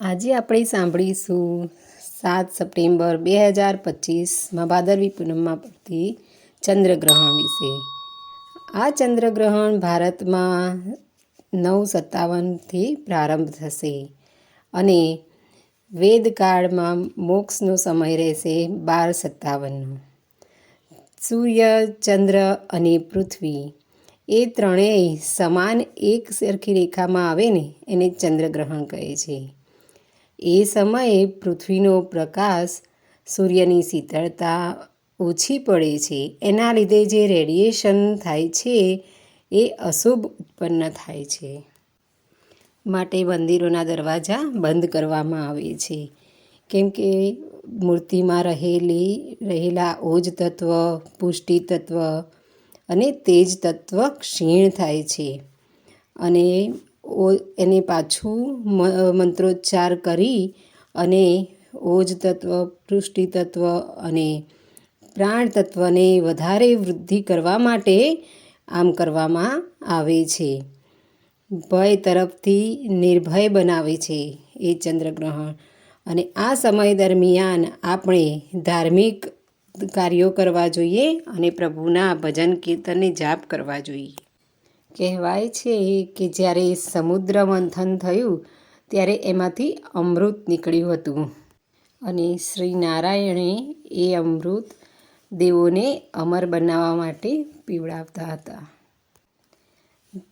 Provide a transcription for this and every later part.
આજે આપણે સાંભળીશું સાત સપ્ટેમ્બર બે હજાર પચીસમાં ભાદરવી પૂનમમાં પડતી ચંદ્રગ્રહણ વિશે. આ ચંદ્રગ્રહણ ભારતમાં નવ સત્તાવનથી પ્રારંભ થશે અને વેદકાળમાં મોક્ષનો સમય રહેશે બાર સત્તાવનનો સૂર્ય, ચંદ્ર અને પૃથ્વી એ ત્રણેય સમાન એક સરખી રેખામાં આવે ને, એને ચંદ્રગ્રહણ કહે છે. એ સમયે પૃથ્વીનો પ્રકાશ સૂર્યની શીતળતા ઓછી પડે છે. એના લીધે જે રેડિયેશન થાય છે, એ અશુભ ઉત્પન્ન થાય છે. માટે મંદિરોના દરવાજા બંધ કરવામાં આવે છે. કેમ કે મૂર્તિમાં રહેલી, રહેલા ઓજ તત્વ, પુષ્ટિ તત્વ અને તેજ તત્વ ક્ષીણ થાય છે. અને એને પાછું મંત્રોચ્ચાર કરી અને ઓજ તત્વ પૃષ્ટિ તત્વ અને પ્રાણ તત્વને વધારે વૃદ્ધિ કરવા માટે આમ કરવામાં આવે છે. ભય તરફથી નિર્ભય બનાવે છે એ ચંદ્રગ્રહણ. અને આ સમય દરમિયાન આપણે ધાર્મિક કાર્યો કરવા જોઈએ અને પ્રભુના ભજન કીર્તનને જાપ કરવા જોઈએ. કહેવાય છે કે જ્યારે સમુદ્ર મંથન થયું, ત્યારે એમાંથી અમૃત નીકળ્યું હતું. અને શ્રી નારાયણે એ અમૃત દેવોને અમર બનાવવા માટે પીવડાવતા હતા.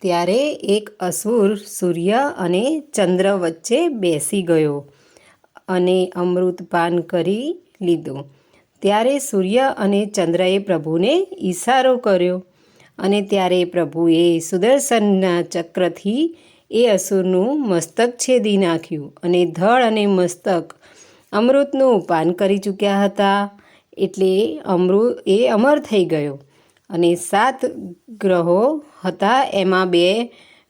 ત્યારે એક અસુર સૂર્ય અને ચંદ્ર વચ્ચે બેસી ગયો અને અમૃત પાન કરી લીધું. ત્યારે સૂર્ય અને ચંદ્રએ પ્રભુને ઈશારો કર્યો. અને ત્યારે પ્રભુએ સુદર્શનના ચક્રથી એ અસુરનું મસ્તક છેદી નાખ્યું અને ધળ અને મસ્તક અમૃતનું પાન કરી ચૂક્યા હતા. એટલે અમૃત એ અમર થઈ ગયો અને સાત ગ્રહો હતા, એમાં બે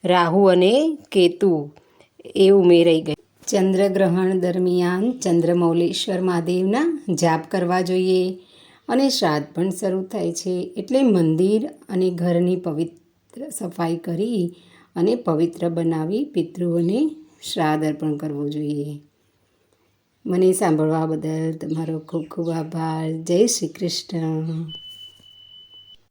રાહુ અને કેતુ એ ઉમેરાઈ ગઈ. ચંદ્રગ્રહણ દરમિયાન ચંદ્રમૌલેશ્વર મહાદેવના જાપ કરવા જોઈએ. અને શ્રાદ્ધ પણ શરૂ થાય છે એટલે મંદિર અને ઘરની પવિત્ર સફાઈ કરી અને પવિત્ર બનાવી પિતૃઓને શ્રાદ્ધ અર્પણ કરવું જોઈએ. મને સાંભળવા બદલ તમારો ખૂબ ખૂબ આભાર. જય શ્રી કૃષ્ણ.